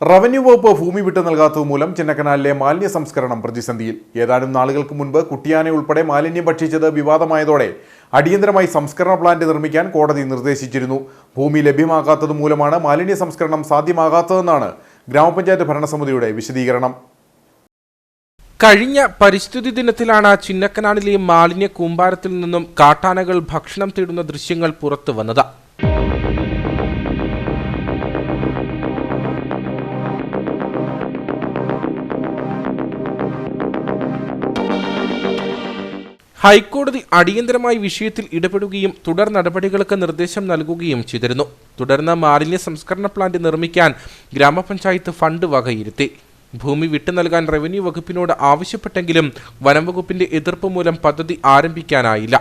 Revenue വകുപ്പ് ഭൂമി വിട്ടു നൽകാത്തത് മൂലം ചിന്നക്കനാലിലെ മാലിന്യ സംസ്കരണം പ്രതിസന്ധിയിൽ. ഏതാനും നാളുകൾക്ക് മുൻപ് കുട്ടിയാനെ ഉൾപ്പെടെ മാലിന്യം ഭക്ഷിച്ചത് വിവാദമായതോടെ അടിയന്തരമായി സംസ്കരണ പ്ലാന്റ് നിർമ്മിക്കാൻ കോടതി നിർദ്ദേശിച്ചിരുന്നു. ഭൂമി ലഭ്യമാകാത്തത് മൂലമാണ് മാലിന്യ സംസ്കരണം സാധ്യമാകാത്തതെന്നാണ് ഗ്രാമപഞ്ചായത്ത് ഭരണസമിതിയുടെ വിശദീകരണം. കഴിഞ്ഞ പരിസ്ഥിതി ദിനത്തിലാണ് ചിന്നക്കനാലിലെ മാലിന്യ കൂമ്പാരത്തിൽ നിന്നും കാട്ടാനകൾ ഭക്ഷണം തേടുന്ന ദൃശ്യങ്ങൾ പുറത്തു വന്നത് ഹൈക്കോടതി അടിയന്തരമായി വിഷയത്തിൽ ഇടപെടുകയും തുടർ നടപടികൾക്ക് നിർദ്ദേശം നൽകുകയും ചെയ്തിരുന്നു. തുടർന്ന് മാലിന്യ സംസ്കരണ പ്ലാന്റ് നിർമ്മിക്കാൻ ഗ്രാമപഞ്ചായത്ത് ഫണ്ട് വകയിരുത്തി. ഭൂമി വിട്ടു നൽകാൻ റവന്യൂ വകുപ്പിനോട് ആവശ്യപ്പെട്ടെങ്കിലും വനം വകുപ്പിന്റെ എതിർപ്പ് മൂലം പദ്ധതി ആരംഭിക്കാനായില്ല.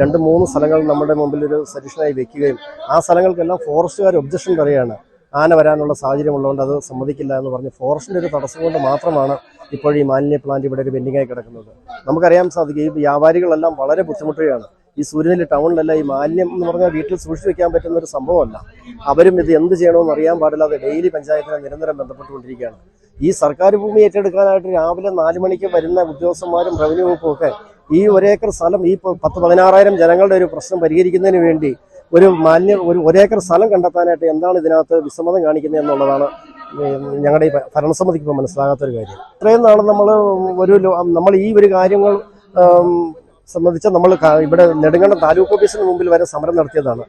രണ്ട് മൂന്ന് സ്ഥലങ്ങൾ നമ്മുടെ മുമ്പിൽ ഒരു സജഷനായി വെക്കുകയും ആ സ്ഥലങ്ങൾക്കെല്ലാം ഫോറസ്റ്റുകാർ ഒബ്ജക്ഷൻ പറയുകയാണ്. ആന വരാനുള്ള സാഹചര്യം ഉള്ളതുകൊണ്ട് അത് സമ്മതിക്കില്ല എന്ന് പറഞ്ഞ് ഫോറസ്റ്റിന്റെ ഒരു തടസ്സം കൊണ്ട് മാത്രമാണ് ഇപ്പോൾ ഈ മാലിന്യ പ്ലാന്റ് ഇവിടെ ഒരു പെൻഡിംഗ് ആയി കിടക്കുന്നത്. നമുക്കറിയാൻ സാധിക്കും ഈ വ്യാപാരികളെല്ലാം വളരെ ബുദ്ധിമുട്ടുകയാണ്. ഈ സൂര്യനിലെ ടൗണിലല്ല ഈ മാലിന്യം എന്ന് പറഞ്ഞാൽ വീട്ടിൽ സൂക്ഷിച്ചു വെക്കാൻ പറ്റുന്ന ഒരു സംഭവമല്ല. അവരും ഇത് എന്ത് ചെയ്യണമെന്ന് അറിയാൻ പാടില്ലാതെ ഡെയിലി പഞ്ചായത്തിനെ നിരന്തരം ബന്ധപ്പെട്ടുകൊണ്ടിരിക്കുകയാണ്. ഈ സർക്കാർ ഭൂമി ഏറ്റെടുക്കാനായിട്ട് രാവിലെ നാല് മണിക്ക് വരുന്ന ഉദ്യോഗസ്ഥന്മാരും റവന്യൂ വകുപ്പും ഒക്കെ ഈ ഒരേക്കർ സ്ഥലം ഈ പത്ത് പതിനാറായിരം ജനങ്ങളുടെ ഒരു പ്രശ്നം പരിഹരിക്കുന്നതിന് വേണ്ടി ഒരു മാന്യ ഒരു ഒരേക്കർ സ്ഥലം കണ്ടെത്താനായിട്ട് എന്താണ് ഇതിനകത്ത് വിസമ്മതം കാണിക്കുന്നത് എന്നുള്ളതാണ് ഞങ്ങളുടെ ഈ ഭരണസമിതിക്ക് ഇപ്പോൾ മനസ്സിലാകാത്തൊരു കാര്യം. ഇത്രയും നാൾ നമ്മൾ ഒരു നമ്മൾ ഈ ഒരു കാര്യങ്ങൾ സംബന്ധിച്ച് നമ്മൾ ഇവിടെ നെടുങ്കണ്ടം താലൂക്ക് ഓഫീസിന് മുമ്പിൽ വരെ സമരം നടത്തിയതാണ്.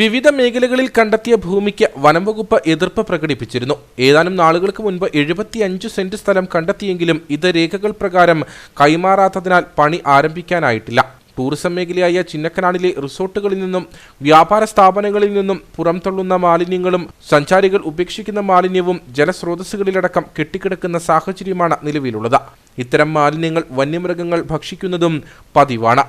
വിവിധ മേഖലകളിൽ കണ്ടെത്തിയ ഭൂമിക്ക് വനം വകുപ്പ് എതിർപ്പ് പ്രകടിപ്പിച്ചിരുന്നു. ഏതാനും നാളുകൾക്ക് മുൻപ് എഴുപത്തിയഞ്ച് സെന്റ് സ്ഥലം കണ്ടെത്തിയെങ്കിലും ഇത് രേഖകൾ പ്രകാരം കൈമാറാത്തതിനാൽ പണി ആരംഭിക്കാനായിട്ടില്ല. ടൂറിസം മേഖലയായ ചിന്നക്കനാടിലെ റിസോർട്ടുകളിൽ നിന്നും വ്യാപാര സ്ഥാപനങ്ങളിൽ നിന്നും പുറംതള്ളുന്ന മാലിന്യങ്ങളും സഞ്ചാരികൾ ഉപേക്ഷിക്കുന്ന മാലിന്യവും ജലസ്രോതസ്സുകളിലടക്കം കെട്ടിക്കിടക്കുന്ന സാഹചര്യമാണ് നിലവിലുള്ളത്. ഇത്തരം മാലിന്യങ്ങൾ വന്യമൃഗങ്ങൾ ഭക്ഷിക്കുന്നതും പതിവാണ്.